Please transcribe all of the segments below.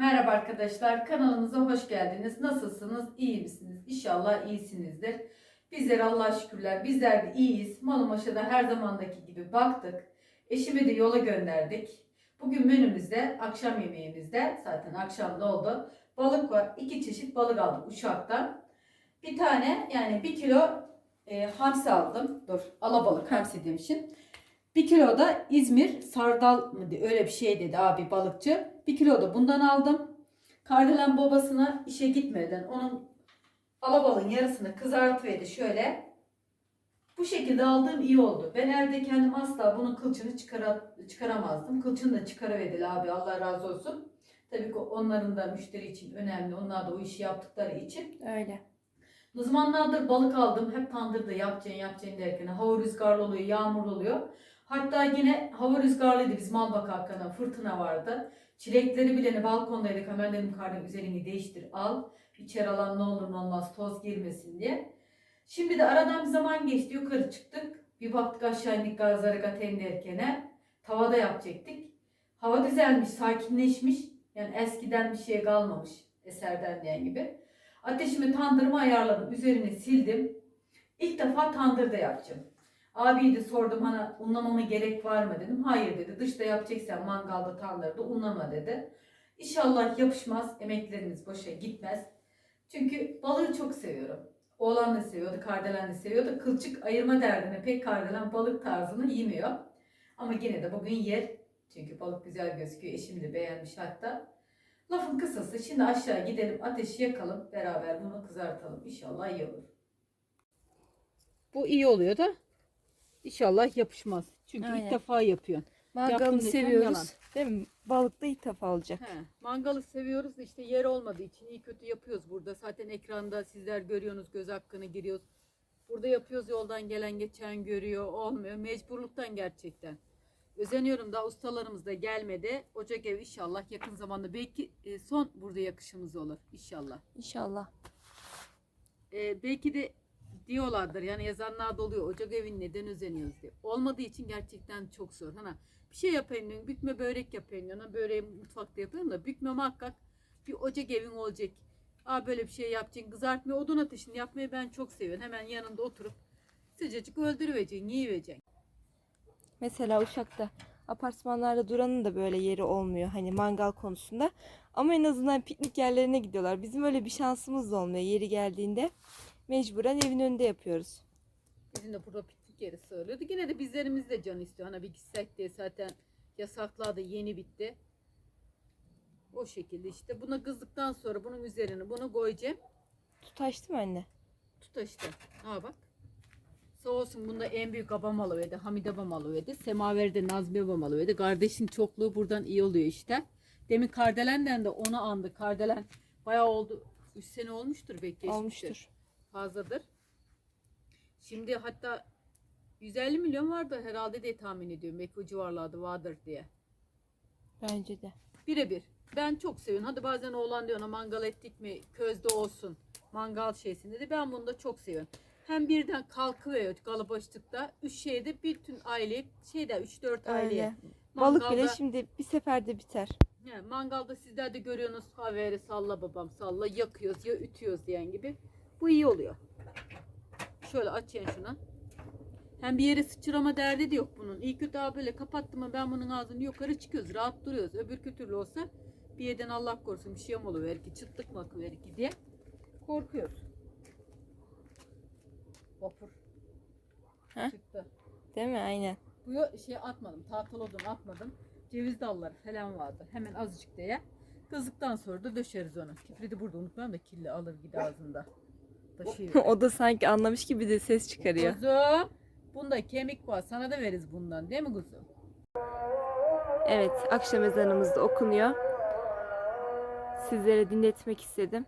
Merhaba arkadaşlar, kanalımıza hoş geldiniz. Nasılsınız? İyi misiniz? İnşallah iyisinizdir. Bizler Allah'a şükürler, bizler de iyiyiz. Malımaşa'da her zamandaki gibi baktık. Eşimi de yola gönderdik. Bugün menümüzde, akşam yemeğimizde, zaten akşam da oldu. Balık var. İki çeşit balık aldık uçaktan. Bir tane yani bir kilo e, hamsi aldım. Dur, alabalık hamsi demişim. Bir kilo da İzmir sardal mı öyle bir şey dedi abi balıkçı. Bir kilo da bundan aldım. Kardelen babasına işe gitmeden onun alabalığın yarısını kızartıverdi şöyle. Bu şekilde aldığım iyi oldu. Ben evde kendim asla bunun kılçını çıkara, çıkaramazdım. Kılçını da çıkaraverdi abi Allah razı olsun. Tabii ki onların da müşteri için önemli. Onlar da o işi yaptıkları için. Öyle. Bu zamanlardır balık aldım. Hep tandırda yapacaksın yapacaksın derken hava rüzgarlı oluyor, yağmurlu oluyor. Hatta yine hava rüzgarlıydı. Biz mal bakarken fırtına vardı. Çilekleri bile balkondaydık. Hemen dedim kardeşim üzerini değiştir al. İçeri alan ne olur ne olmaz toz girmesin diye. Şimdi de aradan bir zaman geçti. Yukarı çıktık. Bir baktık aşağı indik gazları gaten derkene. Tavada yapacaktık. Hava düzelmiş, sakinleşmiş. Yani eskiden bir şey kalmamış eserden diyen gibi. Ateşimi tandırıma ayarladım. Üzerini sildim. İlk defa tandırda yapacağım. Abiyi de sordum hani unlamama gerek var mı dedim. Hayır dedi. Dışta yapacaksan mangalda tandırda unlama dedi. İnşallah yapışmaz. Emeklerimiz boşa gitmez. Çünkü balığı çok seviyorum. Oğlan da seviyordu, kardelen de seviyordu. Kılçık ayırma derdine pek kardelen balık tarzını yemiyor. Ama yine de bugün yer. Çünkü balık güzel gözüküyor. Eşim de beğenmiş hatta. Lafın kısası şimdi aşağı gidelim ateşi yakalım beraber bunu kızartalım. İnşallah iyi olur. Bu iyi oluyor da inşallah yapışmaz. Çünkü Aynen. ilk defa yapıyorsun. Yaptım Mangalı desem seviyoruz. yalan. Değil mi? Balık da ilk defa olacak. He, mangalı seviyoruz da işte yer olmadığı için iyi kötü yapıyoruz burada. Zaten ekranda sizler görüyorsunuz göz hakkını giriyoruz. Burada yapıyoruz yoldan gelen geçen görüyor olmuyor. Mecburluktan gerçekten. Özeniyorum da ustalarımız da gelmedi. Ocak ev inşallah yakın zamanda belki e, son burada yakışımız olur inşallah. İnşallah. E, belki de diyorlardır yani yazanlar da oluyor ocak evin neden özeniyoruz diye. Olmadığı için gerçekten çok zor. Hani bir şey yapayım diyorsun, bükme börek yapayım diyorsun. Böreği mutfakta yapıyorum da bükme muhakkak bir ocak evin olacak. Aa böyle bir şey yapacaksın. Kızartma odun ateşini yapmayı ben çok seviyorum. Hemen yanında oturup sıcacık öldürüvereceksin, yiyivereceksin. Mesela Uşak'ta apartmanlarda duranın da böyle yeri olmuyor hani mangal konusunda. Ama en azından piknik yerlerine gidiyorlar. Bizim öyle bir şansımız da olmuyor yeri geldiğinde. Mecburen evin önünde yapıyoruz. Bizim de burada piknik yeri sığırlıyordu. Yine de bizlerimiz de can istiyor. Hani bir gitsek diye zaten yasaklar da yeni bitti. O şekilde işte. Buna kızdıktan sonra bunun üzerine bunu koyacağım. Tutaştı mı anne? Tut işte. Ha bak. Sağ olsun bunda en büyük babam alıverdi. Hamide babam alıverdi. Semaver'de Nazmi babam alıverdi. Kardeşin çokluğu buradan iyi oluyor işte. Demin Kardelen'den de onu andı. Kardelen bayağı oldu. 3 sene olmuştur belki. Olmuştur. Fazladır. Şimdi hatta 150 milyon vardı herhalde diye tahmin ediyorum. Belki o civarlarda vardır diye. Bence de. Birebir. Ben çok seviyorum. Hadi bazen oğlan diyor ona mangal ettik mi közde olsun. Mangal şeysinde de ben bunu da çok seviyorum. Hem birden kalkıveriyor kalabalıkta. Üç şeyde bütün aile şeyde 3-4 aileye. Öyle. Balık bile Mangalda- şimdi bir seferde biter. He, mangalda sizler de görüyorsunuz haveri salla babam salla yakıyoruz ya ütüyoruz diyen gibi. Bu iyi oluyor. Şöyle açayım şuna. Hem bir yere sıçrama derdi de yok bunun. İyi kötü abi böyle kapattım mı ben bunun ağzını yukarı çıkıyoruz. Rahat duruyoruz. Öbür kötürlü olsa bir yerden Allah korusun bir şey mi oluver ki çıtlık mı akıver ki diye korkuyoruz. Vapur. Heh. Çıktı. Değil mi? Aynen. Bu şey atmadım. Tahtal odun atmadım. Ceviz dalları falan vardı. Hemen azıcık diye. Kızdıktan sonra da döşeriz onu. Kipriti burada unutmayalım da kirli alır gider ağzında. Taşıyor. o da sanki anlamış gibi de ses çıkarıyor. Kuzum. Bunda kemik var. Sana da veririz bundan. Değil mi kuzum? Evet, akşam ezanımız da okunuyor. Sizlere dinletmek istedim.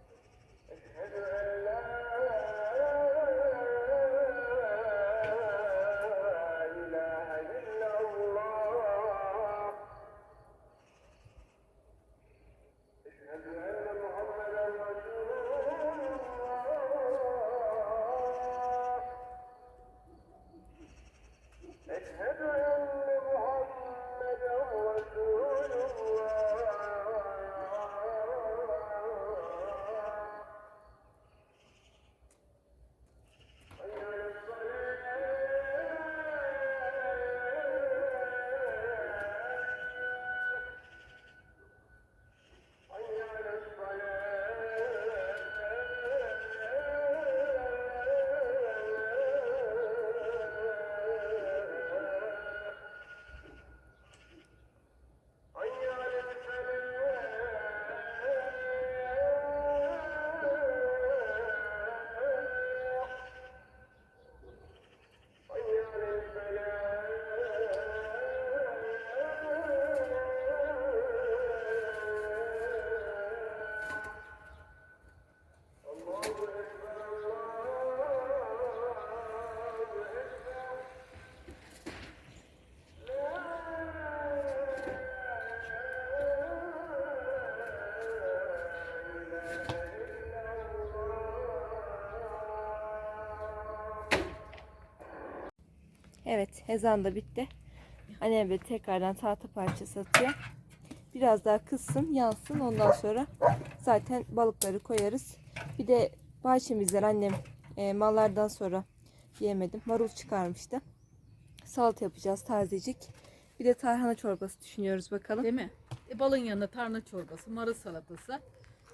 Ezan da bitti. Annem de tekrardan tahta parçası atıyor. Biraz daha kızsın yansın ondan sonra zaten balıkları koyarız. Bir de bahçemizden annem e, mallardan sonra yemedim. Marul çıkarmıştı. Salata yapacağız tazecik. Bir de tarhana çorbası düşünüyoruz bakalım. Değil mi? E, balın yanında tarhana çorbası, marul salatası.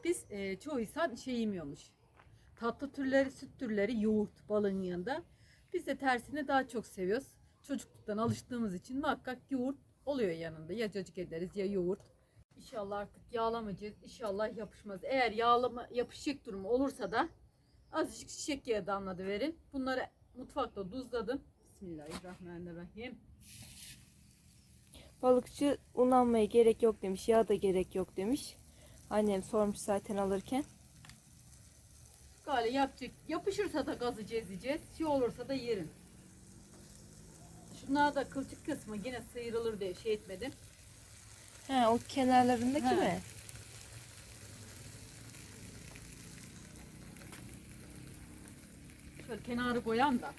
Biz e, çoğu insan şey yemiyormuş. Tatlı türleri, süt türleri, yoğurt balın yanında. Biz de tersine daha çok seviyoruz. Çocukluktan alıştığımız için muhakkak yoğurt oluyor yanında. Ya cacık ederiz ya yoğurt. İnşallah artık yağlamayacağız. İnşallah yapışmaz. Eğer yağlama yapışacak durumu olursa da azıcık çiçek yağı damladı verin. Bunları mutfakta tuzladım. Bismillahirrahmanirrahim. Balıkçı unlanmaya gerek yok demiş. Yağ da gerek yok demiş. Annem sormuş zaten alırken. Gale yapacak. Yapışırsa da gazı ezeceğiz. Şey olursa da yerim. Şunlar da kılçık kısmı yine sıyrılır diye şey etmedim. He o kenarlarındaki He. mi? Şöyle kenarı koyam da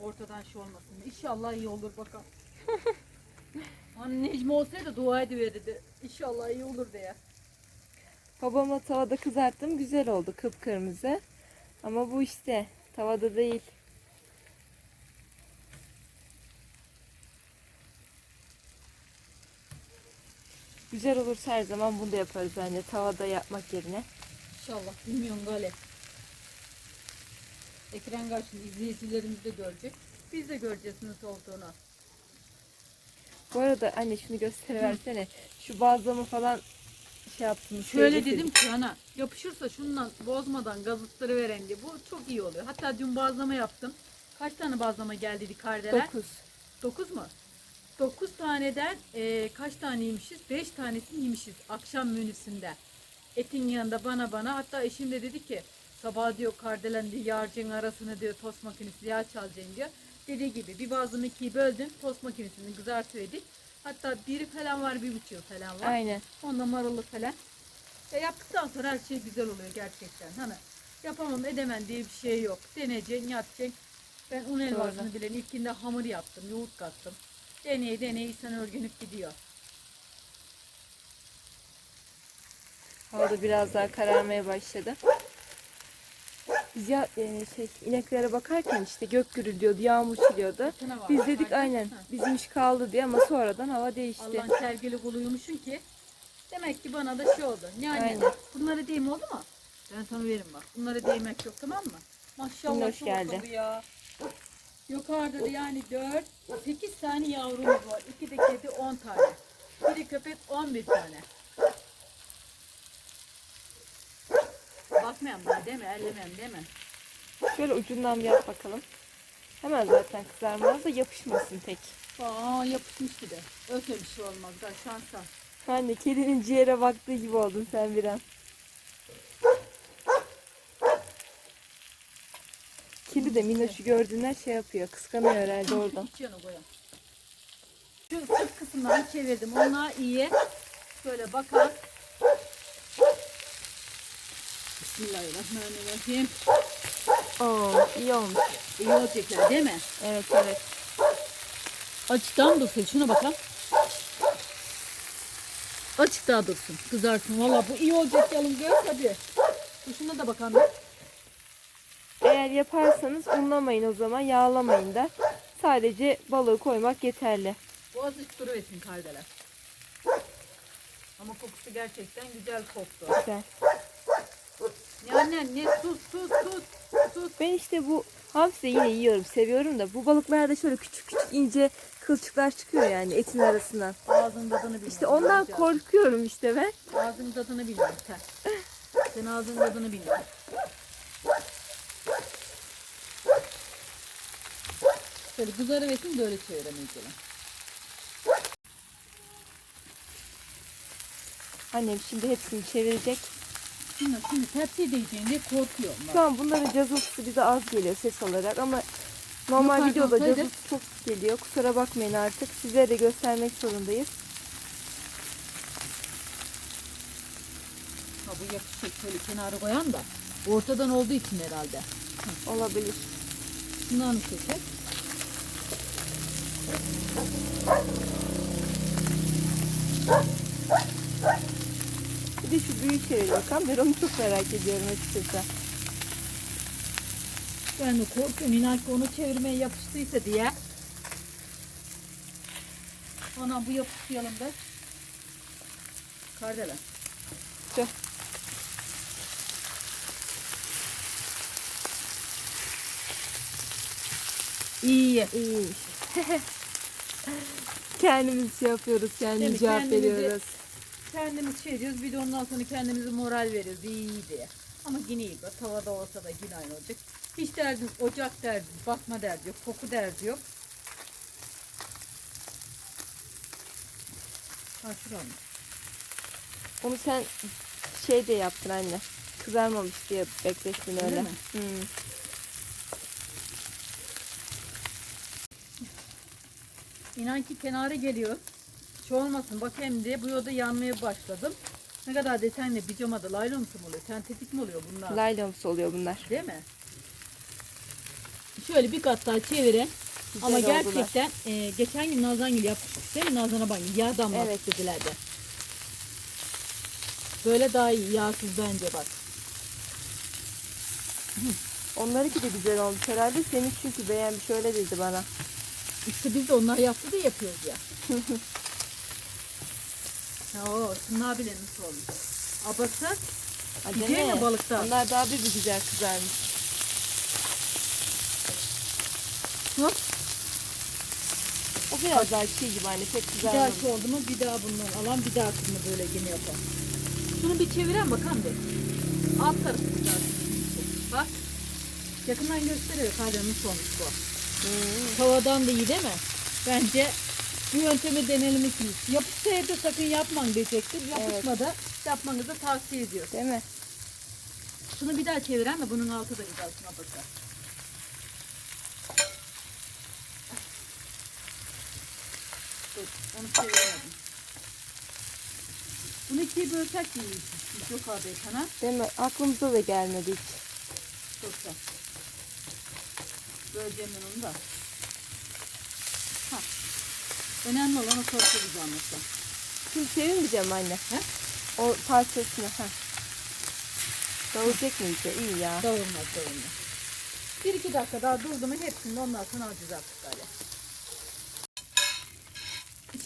ortadan şey olmasın. İnşallah iyi olur bakalım. Hani Necmi olsaydı dua ediverirdi. İnşallah iyi olur diye. Babamla tavada kızarttım. Güzel oldu kıpkırmızı. Ama bu işte tavada değil. Güzel olursa her zaman bunu da yaparız bence tavada yapmak yerine. İnşallah bilmiyorum Gale. Ekran karşısında izleyicilerimiz de görecek. Biz de göreceğiz nasıl olduğunu. Bu arada anne şunu gösteriversene. Şu bazlamı falan şey yaptım. Şöyle dedim ki ana yapışırsa şundan bozmadan gazıtları veren diye. Bu çok iyi oluyor. Hatta dün bazlama yaptım. Kaç tane bazlama geldi kardeler? 9. 9 mu? 9 taneden e, kaç tane yemişiz? 5 tanesini yemişiz akşam menüsünde. Etin yanında bana bana hatta eşim de dedi ki sabah diyor kardelen diyor yarcın arasını diyor tost makinesi yağ çalacaksın diyor. Dediği gibi bir bazlama ikiyi böldüm tost makinesini kızartıverdik. Hatta biri falan var bir buçuğu falan var. Aynen. Onda marulu falan. Ya yaptıktan sonra her şey güzel oluyor gerçekten. Hani yapamam edemem diye bir şey yok. Deneyeceksin, yapacaksın. Ben un helvasını bilen ilkinde hamur yaptım, yoğurt kattım. Deneye deneye insan örgünüp gidiyor. Hava da biraz daha kararmaya başladı. Biz ya e, şey ineklere bakarken işte gök gürülüyordu, yağmur çiliyordu. Biz dedik aynen bizim iş kaldı diye ama sonradan hava değişti. Allah'ın sergili kuluyumuşsun ki. Demek ki bana da şey oldu. Yani Aynen. bunları değme oldu mu? Ben sana veririm bak. Bunları değmek yok tamam mı? Maşallah Minnoş çok geldi. oldu ya. Yukarıda da yani 4, 8 tane yavrumuz var. 2 de kedi 10 tane. Biri köpek 11 tane. Bakmayan bana deme, ellemem deme. Şöyle ucundan bir yap bakalım. Hemen zaten kızarmaz da yapışmasın tek. Aa yapışmış bir de. Öyle bir şey olmaz da şansa. Anne kedinin ciğere baktığı gibi oldun sen bir an. Kedi de Minnoş'u gördüğünden şey yapıyor. Kıskanıyor herhalde oradan. Hiç yanı koyalım. Şu sırt kısımlarını çevirdim. Onlar iyi. Şöyle bakar. Bismillahirrahmanirrahim. Oo, iyi olmuş. İyi olacaklar değil mi? Evet evet. Açıktan dursun. Şuna bakalım. Açık daha dursun. Kızarsın. Valla bu iyi olacak yalın gör hadi. Şuna da bakalım. Eğer yaparsanız unlamayın o zaman yağlamayın da. Sadece balığı koymak yeterli. Bu azıcık duruversin kardeler. Ama kokusu gerçekten güzel koktu. Güzel. Ne anne ne sus sus sus sus. Ben işte bu hamsi yine yiyorum, seviyorum da bu balıklarda şöyle küçük küçük ince kılçıklar çıkıyor yani etin arasından. Ağzın tadını bilmem. İşte ondan Güzel. korkuyorum işte ben. Ağzın tadını bilmem sen. Sen ağzın tadını bilmem. Şöyle kızarı versin böyle çeviremeyiz. Annem şimdi hepsini çevirecek. Şimdi, şimdi tepsiye değeceğinde korkuyorum. Şu an bunların cazıltısı bize az geliyor ses olarak ama normal videoda cazıltı çok geliyor. Kusura bakmayın artık. Size de göstermek zorundayız. Ha bu yakışık şöyle kenara koyan da ortadan olduğu için herhalde. Olabilir. Şundan çekek. Bir de şu büyük çevir bakalım. Ben onu çok merak ediyorum açıkçası. Ben de korkuyorum inan ki onu çevirmeye yapıştıysa diye. Ana bu yapıştıralım da. Kardelen. Tüh. İyi. İyiymiş. kendimiz şey yapıyoruz, kendimiz Tabii cevap kendimizi- veriyoruz. Kendimiz şey diyoruz bir de ondan sonra kendimize moral veriyoruz iyi diye. Ama yine iyi. Bak, Tavada olsa da yine aynı olacak. Hiç derdimiz ocak derdi, bakma derdi yok, koku derdi yok. Ha şuram. Onu sen şey de yaptın anne. Kızarmamış diye beklettin Öyle öyle. mi? Hmm. İnan ki kenara geliyor. Hiç olmasın bakayım diye bu yolda yanmaya başladım. Ne kadar desenle pijamada laylonsu mu oluyor? Sentetik mi oluyor bunlar? Laylomsu oluyor bunlar. Değil mi? Şöyle bir kat daha çevirin. Güzel Ama oldular. gerçekten e, geçen gün Nazan Gül yapmıştık değil mi? Nazan'a bak yağ damlattık Evet. dediler de. Böyle daha iyi yağsız bence bak. Onlarınki de güzel olmuş herhalde. Senin çünkü beğenmiş öyle dedi bana. İşte biz de onlar yaptı da yapıyoruz ya. Oo, şunlar bile nasıl olmuş. Abası Güzel mi? balıkta? Onlar daha bir, bir güzel kızarmış. Hop. O biraz daha çiğ gibi anne pek Bir daha kızarmamış. şey oldu mu bir daha bundan alan bir daha kısmı böyle yine yapalım. Şunu bir çeviren bakalım bir. Alt tarafı güzel. Bak. Yakından gösteriyor kalem nasıl olmuş bu. Hmm. Tavadan da iyi değil mi? Bence bu yöntemi deneyelim ikimiz. Yapışsa evde sakın yapman diyecektim. Yapışmadı. Yapmanızı tavsiye ediyoruz. Değil mi? Şunu bir daha çeviren de bunun altı da güzel şuna bakar. Onu çeviremedim. Bunu ikiye bölsek mi Yok abi sana. Değil mi? Aklımıza da gelmedi hiç. Yoksa. Böleceğim ben onu da. Ha. Önemli olan o tortu güzel anlatsa. Şimdi çevirmeyeceğim anne. He? O parçasını. Ha. Dağılacak mı iyice? İyi ya. Dağılmaz dağılmaz. Bir iki dakika daha durdu mu hepsini ondan sonra alacağız artık böyle.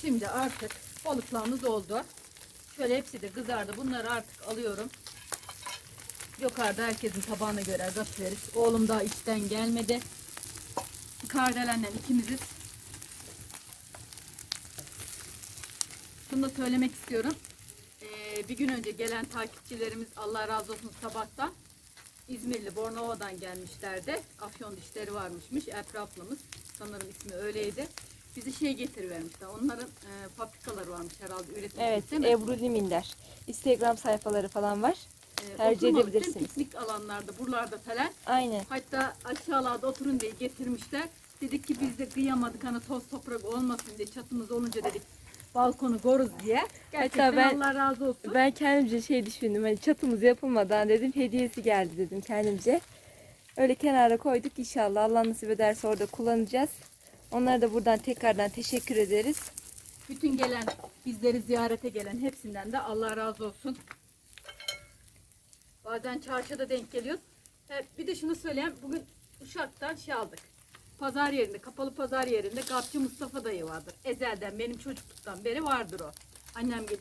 Şimdi artık balıklarımız oldu. Şöyle hepsi de kızardı. Bunları artık alıyorum. Yukarıda herkesin tabağına göre gaz veririz. Oğlum daha içten gelmedi. Kardelenle ikimiziz. Şunu da söylemek istiyorum. Ee, bir gün önce gelen takipçilerimiz Allah razı olsun sabahtan İzmirli Bornova'dan gelmişlerdi. Afyon dişleri varmışmış. Etraflımız. Sanırım ismi öyleydi. Bizi şey getirivermişler. Onların e, fabrikaları varmış herhalde üretim Evet. değil mi? Ebru Liminer. Instagram sayfaları falan var. E, tercih oturmalık, edebilirsiniz. değil mi? Piknik alanlarda buralarda falan. Aynen. Hatta aşağılarda oturun diye getirmişler. Dedik ki biz de kıyamadık hani toz toprak olmasın diye çatımız olunca dedik balkonu koruz diye. Gerçekten ben- Allah razı olsun. Ben kendimce şey düşündüm. Hani çatımız yapılmadan dedim hediyesi geldi dedim kendimce. Öyle kenara koyduk inşallah Allah nasip ederse orada kullanacağız. Onlara da buradan tekrardan teşekkür ederiz. Bütün gelen, bizleri ziyarete gelen hepsinden de Allah razı olsun. Bazen çarşıda denk geliyoruz. Bir de şunu söyleyeyim. Bugün Uşak'tan şey aldık. Pazar yerinde, kapalı pazar yerinde Gapçı Mustafa dayı vardır. Ezelden, benim çocukluktan beri vardır o. Annem git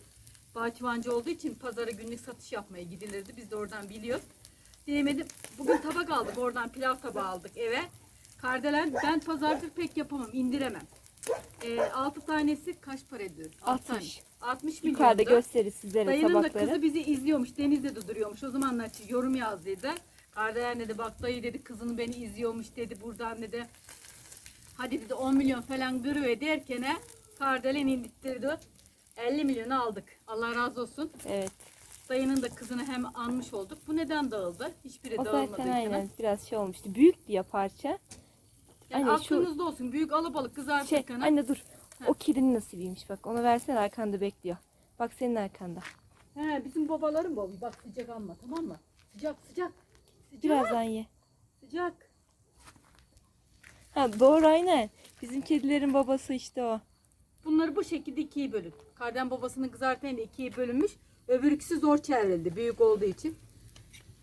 bahçıvancı olduğu için pazara günlük satış yapmaya gidilirdi. Biz de oradan biliyoruz. Diyemedim. Bugün tabak aldık. Oradan pilav tabağı aldık eve. Kardelen ben pazarcı pek yapamam, indiremem. E, 6 tanesi kaç para ediyor? Altı 60. tane. 60 Yukarıda milyondu. gösterir sizlere Dayının da tabakları. kızı bizi izliyormuş. Denizde de duruyormuş. O zamanlar yorum yazdıydı. Kardelen dedi bak dayı dedi kızını beni izliyormuş dedi. Buradan dedi. Hadi dedi 10 milyon falan kırıyor derken he, Kardelen indirttirdi. 50 milyonu aldık. Allah razı olsun. Evet. Dayının da kızını hem anmış olduk. Bu neden dağıldı? Hiçbiri O dağılmadı. zaten ülkeden. aynen biraz şey olmuştu. Büyük ya parça. Yani Anne şu aklınızda olsun. Büyük alabalık şey kızartırken. anne dur. Ha. O kedinin nasibiymiş bak. Onu versene arkanda bekliyor. Bak senin arkanda. He, bizim babaların baba. Bak sıcak alma tamam mı? Sıcak sıcak. Sıcak. Birazdan ye. Sıcak. Ha doğru aynen. Bizim kedilerin babası işte o. Bunları bu şekilde ikiye bölün. Kardan babasının kızartmayla ikiye bölünmüş. Öbür ikisi zor çevrildi büyük olduğu için.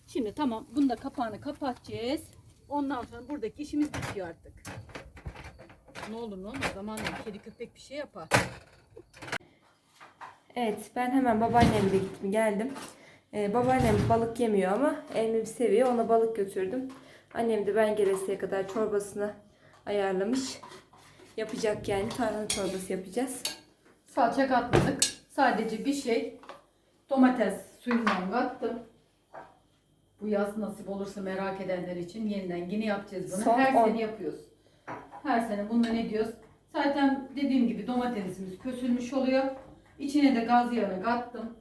Şimdi tamam bunu da kapağını kapatacağız. Ondan sonra buradaki işimiz bitiyor artık. Ne olur ne olmaz zaman kedi köpek bir şey yapar. Evet ben hemen babaannemle gittim geldim. Ee, babaannem balık yemiyor ama Emre seviyor ona balık götürdüm. Annem de ben gelesiye kadar çorbasını ayarlamış. Yapacak yani tarhana çorbası yapacağız. Salça katmadık. Sadece bir şey domates suyundan kattım. Bu yaz nasip olursa merak edenler için yeniden yine yapacağız bunu. Son Her on. sene yapıyoruz. Her sene bunda ne diyoruz? Zaten dediğim gibi domatesimiz kösülmüş oluyor. İçine de gaz yağını kattım.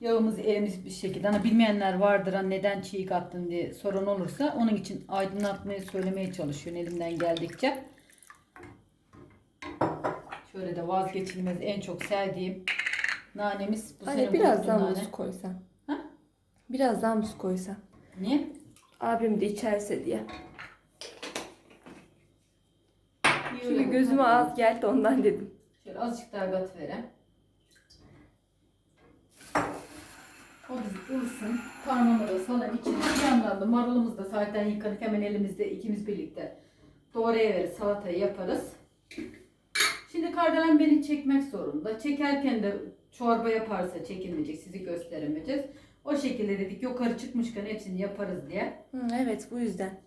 Yağımız erimiş bir şekilde. Hani bilmeyenler vardır hani neden çiğ kattın diye sorun olursa onun için aydınlatmayı söylemeye çalışıyorum elimden geldikçe. Şöyle de vazgeçilmez en çok sevdiğim nanemiz bu Anne biraz daha nane. muz koysan. Ha? Biraz daha muz koysan. Niye? Abim de içerse diye. Öyle gözüme az geldi ondan dedim. Şöyle azıcık daha kat vereyim. O ılsın. Karnımı da salın içine. Bir yandan da marulumuz da zaten yıkanık hemen elimizde ikimiz birlikte doğrayıveririz salatayı yaparız. Şimdi kardelen beni çekmek zorunda. Çekerken de çorba yaparsa çekinmeyecek sizi gösteremeyeceğiz. O şekilde dedik yukarı çıkmışken hepsini yaparız diye. Hı, evet bu yüzden.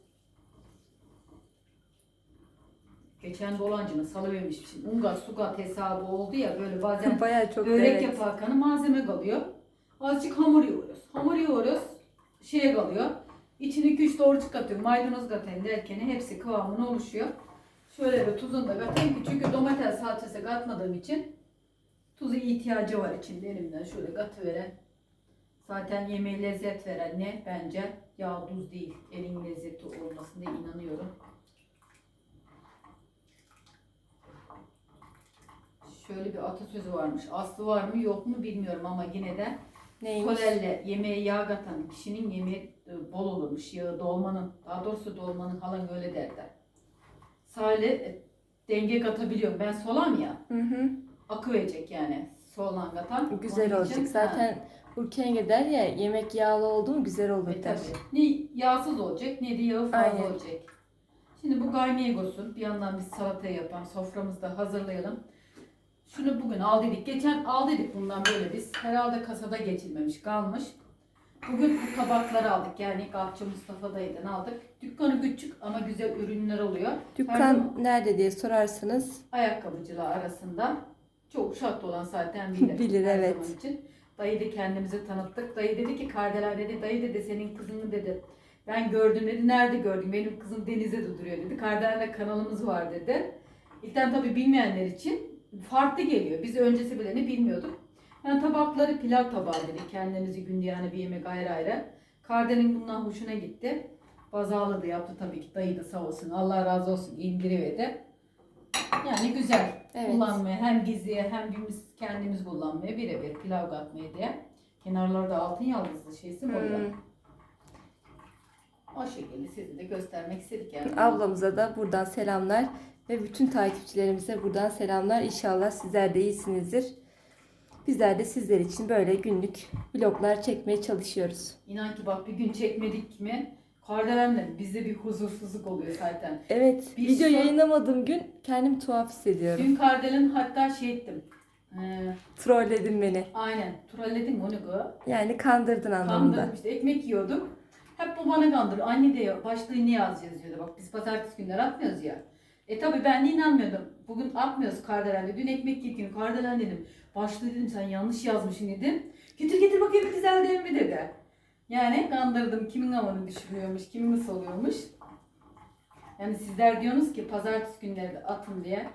Geçen dolancını salıvermişim. Ungat sugat hesabı oldu ya böyle bazen Bayağı çok Börek evet. yaparken malzeme kalıyor. Azıcık hamur yoğuruyoruz. Hamur yoğuruyoruz. Şeye kalıyor. İçine 2-3 doğrucuk katıyorum. Maydanoz katayım derken hepsi kıvamına oluşuyor. Şöyle bir tuzunu da katayım çünkü domates salçası katmadığım için tuzu ihtiyacı var içinde elimden şöyle katıveren. Zaten yemeğe lezzet veren ne? Bence yağ tuz değil. Elin lezzeti olmasına inanıyorum. Şöyle bir atasözü varmış. Aslı var mı yok mu bilmiyorum ama yine de Neymiş? Kolelle yemeğe yağ katan kişinin yemeği e, bol olurmuş. Yağı dolmanın, daha doğrusu dolmanın halan öyle derler. Sale e, denge katabiliyorum. Ben solam ya, Hı hı. akı verecek yani. Soğan katan. Güzel Onun için, olacak. Zaten ha, der ya yemek yağlı oldu mu güzel olur e, der. tabii. Ne yağsız olacak ne de yağı fazla Aynen. olacak. Şimdi bu gaymeye olsun. Bir yandan biz salata yapan soframızda hazırlayalım. Şunu bugün al dedik. Geçen al dedik bundan böyle biz. Herhalde kasada geçilmemiş kalmış. Bugün bu tabakları aldık. Yani Galçı Mustafa dayıdan aldık. Dükkanı küçük ama güzel ürünler oluyor. Her Dükkan zaman nerede diye sorarsanız ayakkabıcılar arasında. Çok şart olan zaten bilir. Bilir, her evet. zaman için. Dayı da kendimizi tanıttık. Dayı dedi ki Kardelen dedi. Dayı dedi senin kızını dedi. Ben gördüm dedi. Nerede gördüm? Benim kızım denizde de duruyor dedi. Kardelen'de kanalımız var dedi. İlkten tabii bilmeyenler için farklı geliyor. Biz öncesi bileni bilmiyorduk. Yani tabakları pilav tabağı dedik. Kendimizi günde yani bir yemek ayrı ayrı. Kardelen'in bundan hoşuna gitti. Bazalı da yaptı tabii ki. Dayı da sağ olsun. Allah razı olsun indiriverdi. Yani güzel. Evet. Kullanmaya hem gizliye hem biz kendimiz kullanmaya birebir pilav katmaya diye. Kenarlarda altın yaldızlı şeysi var hmm, O şekilde size de göstermek istedik yani. ablamıza da buradan selamlar ve bütün takipçilerimize buradan selamlar. İnşallah sizler de iyisinizdir. Bizler de sizler için böyle günlük vloglar çekmeye çalışıyoruz. İnan ki bak bir gün çekmedik mi Kardelen'le bizde bir huzursuzluk oluyor zaten. Evet, Bir video son- yayınlamadığım gün kendimi tuhaf hissediyorum. Dün Kardelen hatta şey ettim. Ee, Trolledin beni. aynen. Trolledin onu gı. Yani kandırdın anlamında. Kandırdım işte ekmek yiyorduk. Hep bu bana kandırır. Anne de başlığı ne yazacağız diyordu. Bak biz pazartesi günleri atmıyoruz ya. E tabi ben de inanmıyordum. Bugün atmıyoruz Kardelen'de. Dün ekmek yedim. Kardelen dedim. Başlığı dedim sen yanlış yazmışsın dedim. Getir getir bakayım güzel değil mi dedi. Yani kandırdım. Kimin havanı düşürüyormuş, kimin nasıl oluyormuş. Yani sizler diyorsunuz ki pazartesi günleri de atın diye.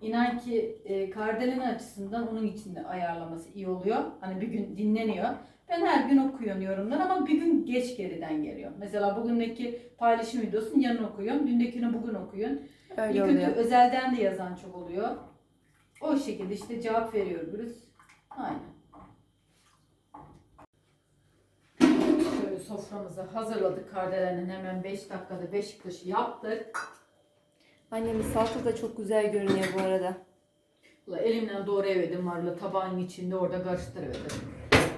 İnan ki e, Kardelen açısından onun için de ayarlaması iyi oluyor. Hani bir gün dinleniyor. Ben her gün okuyorum yorumlar ama bir gün geç geriden geliyor. Mesela bugündeki paylaşım videosunu yarın okuyorum. Dündekini bugün okuyorsun. Öyle Bir kötü oluyor. özelden de yazan çok oluyor. O şekilde işte cevap veriyoruz. Aynen. Şöyle soframızı hazırladık. Kardelen'in hemen 5 dakikada 5 kışı yaptık. Annemin salata da çok güzel görünüyor bu arada. Ula elimle doğru evedim varla tabağın içinde orada karıştırıverdim.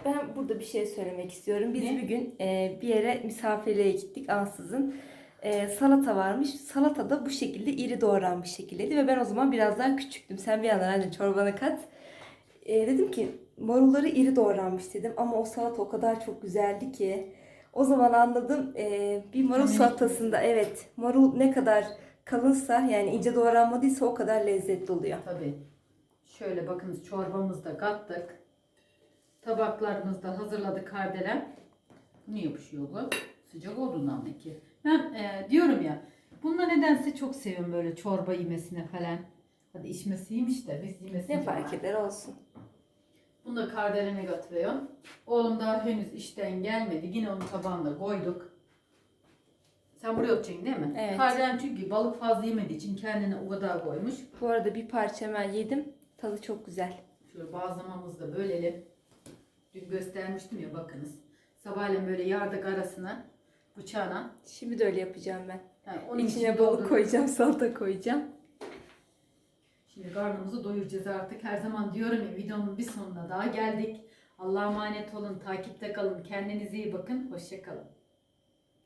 Ben burada bir şey söylemek istiyorum. Biz Ne? bir gün e, bir yere misafirliğe gittik ansızın. E, salata varmış. Salata da bu şekilde iri doğranmış şekildeydi ve ben o zaman biraz daha küçüktüm. Sen bir yandan anne çorbana kat. E, dedim ki marulları iri doğranmış dedim ama o salata o kadar çok güzeldi ki. O zaman anladım e, bir marul salatasında evet marul ne kadar kalınsa yani ince doğranmadıysa o kadar lezzetli oluyor. Tabii. Şöyle bakınız çorbamızı da kattık. Tabaklarımızı da hazırladık kardelen. Niye yapışıyor bu? Sıcak olduğundan mı ki? Ben e, diyorum ya bununla nedense çok seviyorum böyle çorba yemesine falan. Hadi içmesiymiş de biz yemesini Ne fark eder olsun. Bunu da kardelene katıyorum. Oğlum daha henüz işten gelmedi. Yine onun tabağına koyduk. Sen buraya atacaksın değil mi? Evet. Kardelen çünkü balık fazla yemediği için kendine o kadar koymuş. Bu arada bir parça hemen yedim. Tadı çok güzel. Şöyle bazlamamızı da bölelim. Dün göstermiştim ya bakınız. Sabahleyin böyle yardık arasına bıçağına. Şimdi de öyle yapacağım ben. Yani onun İçine balık koyacağım, salata koyacağım. Şimdi karnımızı doyuracağız artık. Her zaman diyorum ya videonun bir sonuna daha geldik. Allah'a emanet olun, takipte kalın, kendinize iyi bakın, hoşça kalın.